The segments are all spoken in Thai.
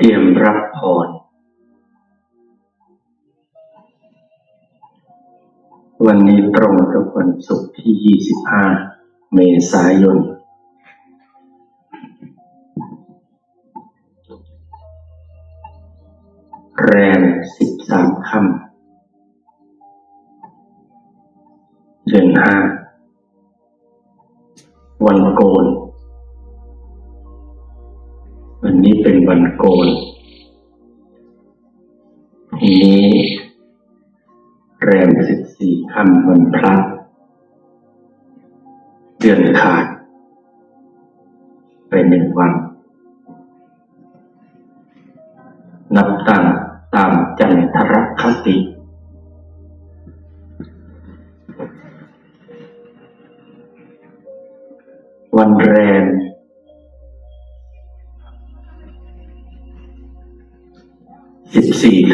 เตรียมรับพรวันนี้ตรงกับวันศุกร์ที่ 25 เมษายน แรม 13 ค่ำเดือน5วันโกน วันโกนพรุ่งนี้แรม14ค่ำวันพระ เดือนขาด ไปหนึ่งวัน นับตั้ง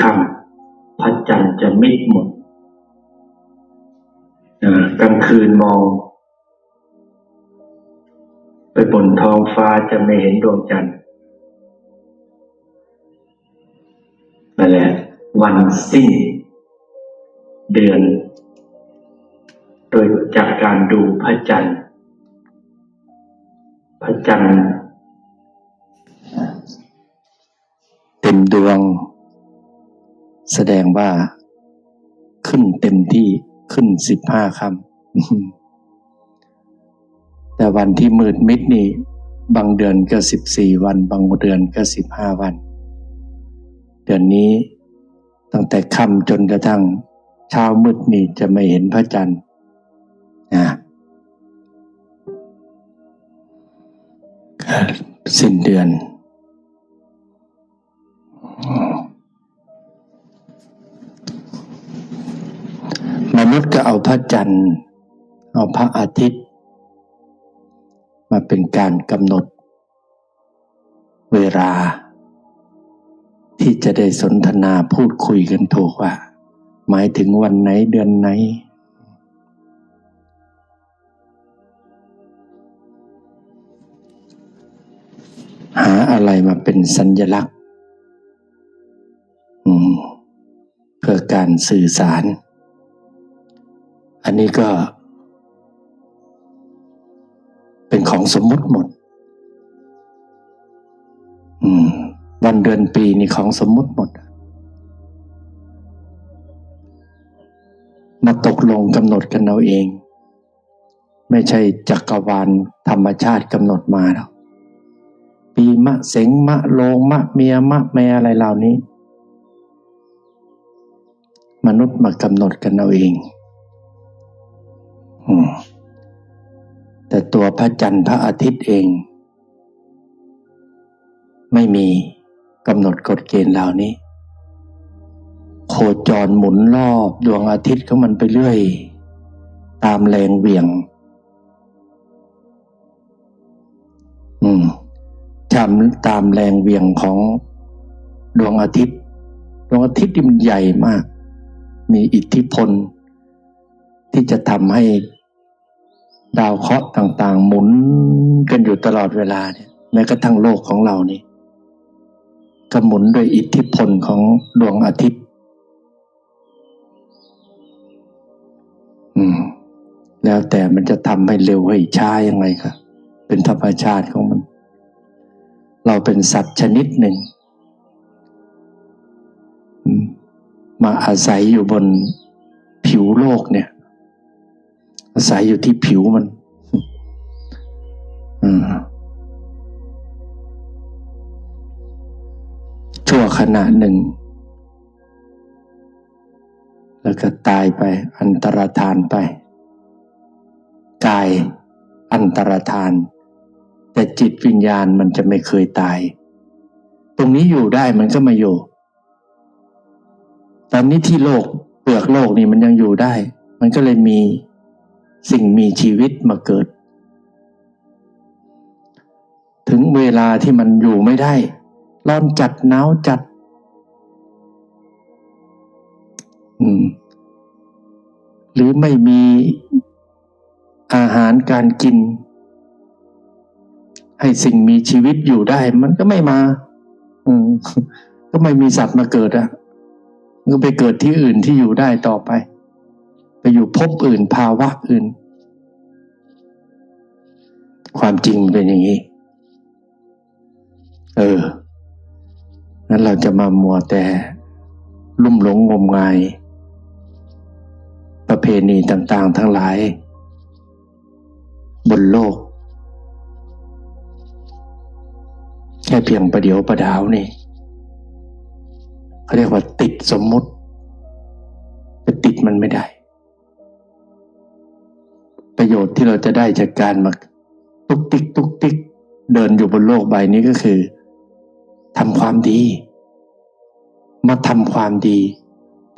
ค่ำพระจันทร์จะมิดหมดกลางคืนมอง ไปบนท้องฟ้าจะไม่เห็นดวงจันทร์นั่นแหละ วันสิ้น เดือน โดยจากการดูพระจันทร์ พระจันทร์เต็มดวง แสดงว่า ขึ้นเต็มที่ขึ้นสิบห้าคำแต่วันที่มืดมิดนี่ บางเดือนก็สิบสี่วัน บางเดือนก็สิบห้าวัน เดือนนี้ตั้งแต่ค่ำจนกระทั่งเช้ามืดนี่จะไม่เห็นพระจันทร์นะสิ้นเดือน นุษย์ก็เอาพระจันทร์ เอาพระอาทิตย์ มาเป็นการกำหนด เวลา ที่จะได้สนทนาพูดคุยกันถูกว่า หมายถึงวันไหนเดือนไหน หาอะไรมาเป็นสัญญลักษณ์เพื่อการสื่อสาร อันนี้ก็ เป็นของสมมุติหมด อืม วันเดือนปีนี่ของสมมุติหมด มาตกลงกำหนดกันเอาเอง ไม่ใช่จักรวาลธรรมชาติกำหนดมาหรอกปีมะเสงมะโลงมะเมียมะแม่อะไรเหล่านี้ มนุษย์มากำหนดกันเอาเอง แต่ตัวพระจันทร์พระอาทิตย์เอง ไม่มีกำหนดกฎเกณฑ์เหล่านี้ โคจรหมุนรอบดวงอาทิตย์ของมันไปเรื่อย ตามแรงเหวี่ยง อืมทำตามแรงเหวี่ยงของดวงอาทิตย์ ดวงอาทิตย์นี่มันใหญ่มาก มีอิทธิพล ที่จะทำให้ ดาวเคราะห์ต่างๆ หมุนกันอยู่ตลอดเวลาเนี่ยแม้กระทั่งโลกของเรานี่ก็หมุนโดยอิทธิพลของดวงอาทิตย์ อืม แล้วแต่มันจะทำให้เร็วให้ช้ายังไงครับเป็นธรรมชาติของมัน เราเป็นสัตว์ชนิดหนึ่ง มาอาศัยอยู่บนผิวโลกเนี่ย อาศัยอยู่ที่ผิวมันอืมชั่วขณะหนึ่ง แล้วก็ตายไป อันตรธานไปกายอันตรธาน แต่จิตวิญญาณมันจะไม่เคยตาย ตรงนี้อยู่ได้มันก็มาอยู่ ตอนนี้ที่โลกเปลือกโลกนี่มันยังอยู่ได้ มันก็เลยมี สิ่งมีชีวิตมาเกิด ถึงเวลาที่มันอยู่ไม่ได้ ร้อนจัดหนาวจัด หรือไม่มีอาหารการกิน ให้สิ่งมีชีวิตอยู่ได้ มันก็ไม่มาก็ไม่มีสัตว์มาเกิดอะก็ไปเกิดที่อื่นที่อยู่ได้ต่อไป ไปอยู่ภพอื่นภาวะอื่น ความจริงเป็นอย่างนี้ เออ นั้นเราจะมามัวแต่ลุ่มหลงงมงาย ประเพณีต่างๆ ทั้งหลาย บนโลก แค่เพียงประเดี๋ยวประดาวนี่เขาเรียกว่าติดสมมุติไปติดมันไม่ได้ ประโยชน์ที่เราจะได้จากการมาตุกติกตุกติกเดินอยู่บนโลกใบนี้ก็คือทำความดี มาทำความดี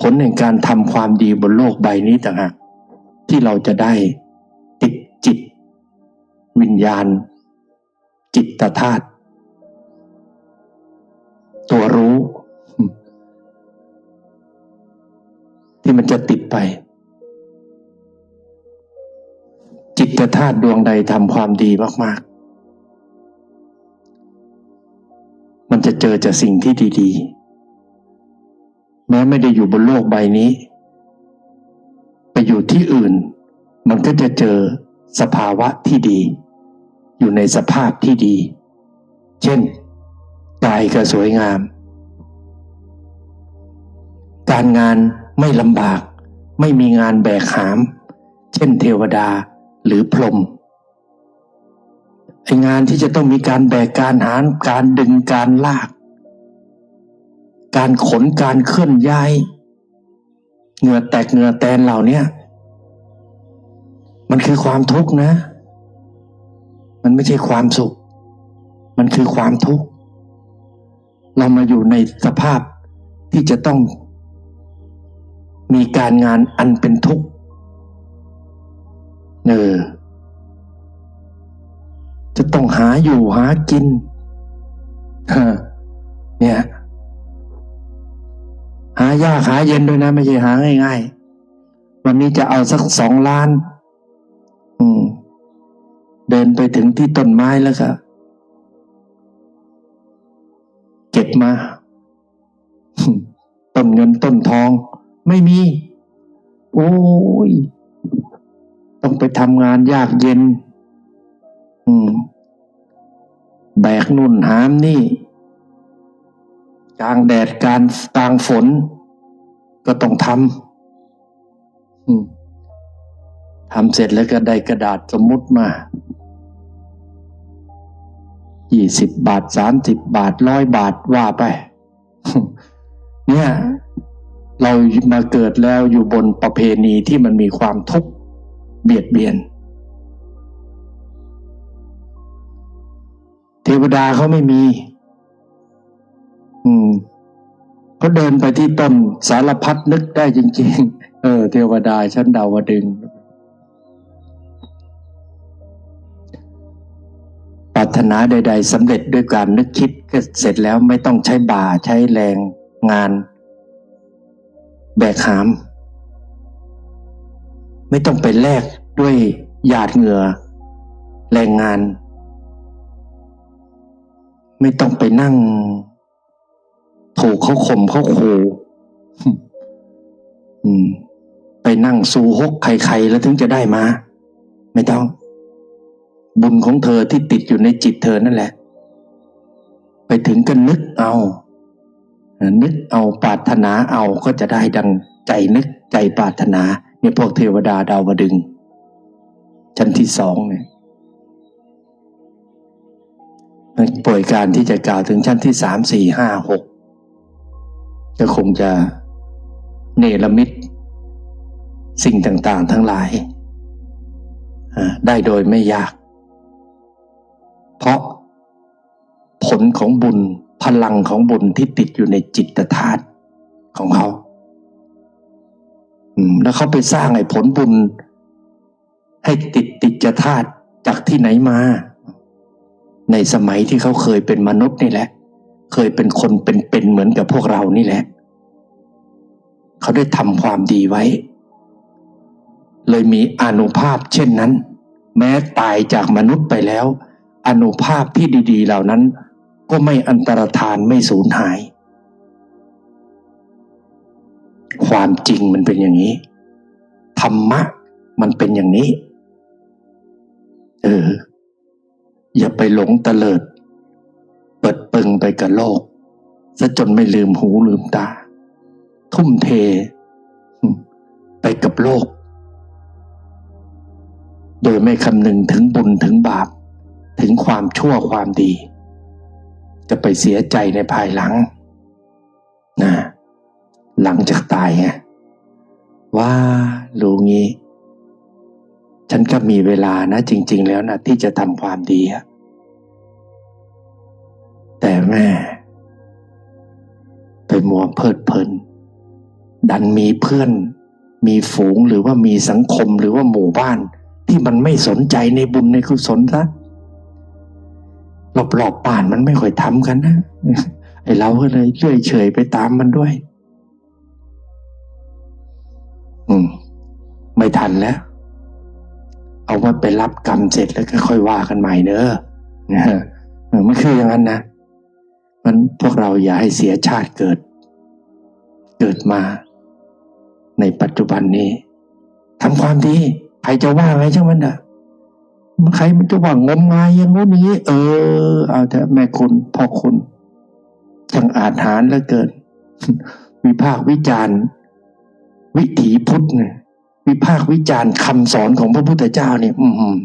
ผลแห่งการทำความดีบนโลกใบนี้ต่างหากที่เราจะได้ติดจิต วิญญาณ จิตธาตุตัวรู้ ที่มันจะติดไป จิตธาตุดวงใดทำความดีมาก ๆ มันจะเจอจากสิ่งที่ดี ๆ แม้ไม่ได้อยู่บนโลกใบนี้ ไปอยู่ที่อื่น มันก็จะเจอสภาวะที่ดี อยู่ในสภาพที่ดี เช่นกายก็สวยงาม การงานไม่ลำบาก ไม่มีงานแบกหาม เช่นเทวดา หรือพรมไองานที่จะต้องมีการแบกการหารการดึงการลาก การขนการเคลื่อนย้าย เหงื่อแตกเหงื่อแตนเหล่านี้มันคือความทุกข์นะ มันไม่ใช่ความสุข มันคือความทุกข์ เรามาอยู่ในสภาพที่จะต้องมีการงานอันเป็นทุกข์ เออจะต้องหาอยู่หากินเนี่ย หายากหาเย็นด้วยนะ ไม่ใช่หาง่ายๆ วันนี้จะเอาสักสองล้าน อืม เดินไปถึงที่ต้นไม้แล้วก็เก็บมาต้นเงินต้นทอง ไม่มี โอ้ย ต้องไปทำงานยากเย็น อืม แบกนุ่นหามนี่กลางแดดการกลางฝน ก็ต้องทำทำเสร็จแล้วก็ได้กระดาษสมมุติมายี่สิบบาทสามสิบบาทร้อยบาทว่าไป เนี่ย เรามาเกิดแล้วอยู่บนประเพณีที่มันมีความทุกข์ เบียดเบียน เทวดาเขาไม่มี อืมเขาเดินไปที่ต้นสารพัดนึกได้จริง ๆ เออ เทวดาชั้นดาวดึงปรารถนาใด ๆสำเร็จด้วยการนึกคิดก็เสร็จแล้วไม่ต้องใช้บ่าใช้แรงงาน แบกหาม ไม่ต้องไปแลกด้วยหยาดเหงื่อ แรงงาน ไม่ต้องไปนั่งถูกเขาข่มเขาขู่ไปนั่งสูฮกใครๆแล้วถึงจะได้มา ไม่ต้อง บุญของเธอที่ติดอยู่ในจิตเธอนั่นแหละ ไปถึงก็นึกเอา นึกเอาปรารถนาเอาก็จะได้ดังใจนึกใจปรารถนา นี่พวกเทวดาดาวดึง ชั้นที่สองเนี่ยป่วยการที่จะกล่าวถึงชั้นที่สามสี่ห้าหกก็คงจะเนรมิต สิ่งต่าง ๆ ทั้งหลาย ได้โดยไม่ยาก เพราะผลของบุญพลังของบุญที่ติดอยู่ในจิตธาตุของเขา แล้วเขาไปสร้างไอ้ผลบุญ ให้ติดติดจธาตุจากที่ไหนมา ในสมัยที่เขาเคยเป็นมนุษย์นี่แหละ เคยเป็นคนเป็นๆเหมือนกับพวกเรานี่แหละ เขาได้ทำความดีไว้ เลยมีอนุภาพเช่นนั้น แม้ตายจากมนุษย์ไปแล้ว อนุภาพที่ดี ๆ เหล่านั้น ก็ไม่อันตรธานไม่สูญหาย ความจริงมันเป็นอย่างนี้ ธรรมะมันเป็นอย่างนี้ เออ อย่าไปหลงเตลิด เปิดเปิงไปกับโลกซะจนไม่ลืมหูลืมตา ทุ่มเท ไปกับโลก โดยไม่คำนึงถึงบุญถึงบาป ถึงความชั่วความดี จะไปเสียใจในภายหลังนะ หลังจากตายไงว่ารู้งี้ ฉันก็มีเวลานะ จริง ๆ แล้วนะที่จะทำความดีอะแต่แม่ไปมัวเพลิดเพลิน ดันมีเพื่อน มีฝูงหรือว่ามีสังคมหรือว่าหมู่บ้าน ที่มันไม่สนใจในบุญในกุศลซะรอบๆป่านมันไม่ค่อยทำกันนะไอเราก็เลยเลื่อยเฉยไปตามมันด้วย อืม ไม่ทันแล้ว เอาไว่าไปรับกรรมเสร็จแล้วก็ค่อยว่ากันใหม่เนอะนะฮะมันคืออย่างนั้นนะมันพวกเราอย่าให้เสียชาติเกิด เกิดมา ในปัจจุบันนี้ทำความดีใครจะว่าไงช่างมันอะมันใครมันจะว่างมงายอย่างนู้นอย่างนี้เออ เอาแต่แม่คุณพ่อคุณจังอาจหารแล้วเกิน วิพากษ์วิจารณ์ วิถีพุทธเนี่ยวิพากษ์วิจารณ์คำสอนของพระพุทธเจ้าเนี่ยอืม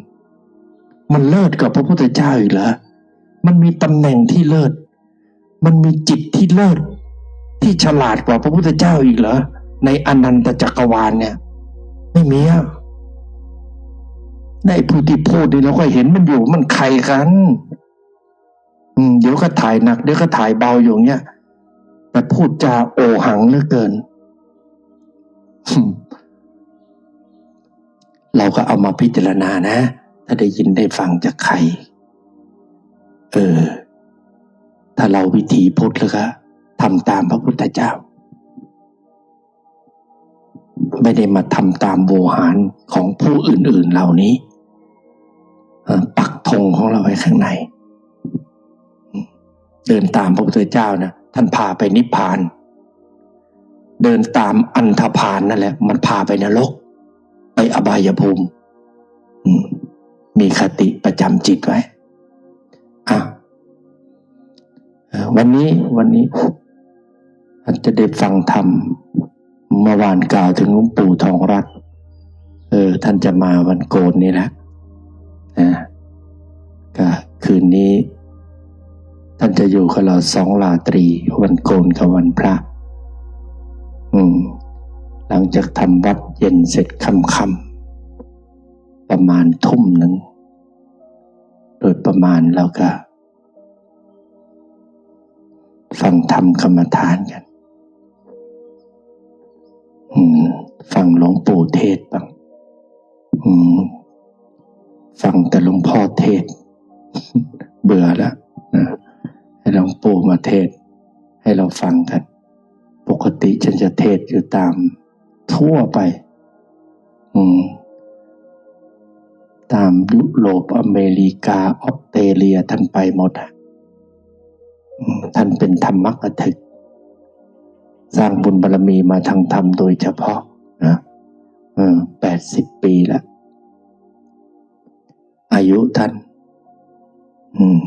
มันเลิศกว่าพระพุทธเจ้าอีกเหรอมันมีตำแหน่งที่เลิศ มันมีจิตที่เลิศ ที่ฉลาดกว่าพระพุทธเจ้าอีกเหรอในอนันตจักรวาลเนี่ย ไม่มีอะในผู้ที่พูดนี่เราก็เห็นมันอยู่มันใครกัน อืมเดี๋ยวก็ถ่ายหนัก เดี๋ยวก็ถ่ายเบาอยู่เงี้ยแต่พูดจาโอหังเหลือเกิน เราก็เอามาพิจารณานะ ถ้าได้ยินได้ฟังจากใคร เออ ถ้าเราวิถีพุทธแล้วก็ทำตามพระพุทธเจ้า ไม่ได้มาทำตามโวหารของผู้อื่น ๆเหล่านี้ปักธงของเราไว้ข้างใน เดินตามพระพุทธเจ้านะท่านพาไปนิพพาน เดินตามอันธพาลนั่นแหละ มันพาไปนรก ไปอบายภูมิมีคติประจำจิตไว้อะวันนี้วันนี้ท่านจะได้ฟังธรรมเมื่อวานกล่าวถึงหลวงปู่ทองรัตเออ ท่านจะมาวันโกนนี่แหละนะก็คืนนี้ ท่านจะอยู่กับเราสองลาตรีวันโกนกับวันพระ หลังจากทำวัดเย็นเสร็จค่ำๆประมาณทุ่มหนึ่งโดยประมาณแล้วก็ ฟังธรรมกรรมฐานกันฟังหลวงปู่เทศน์บ้างฟังแต่หลวงพ่อเทศ เบื่อแล้วนะให้หลวงปู่มาเทศ ให้เราฟังกัน ปกติฉันจะเทศอยู่ตามทั่วไป อืม ตามยุโรปอเมริกาออสเตรเลียท่านไปหมดอะท่านเป็นธรรมกถึก สร้างบุญบารมีมาทางธรรมโดยเฉพาะนะแปดสิบปีแล้ว อายุท่าน อืม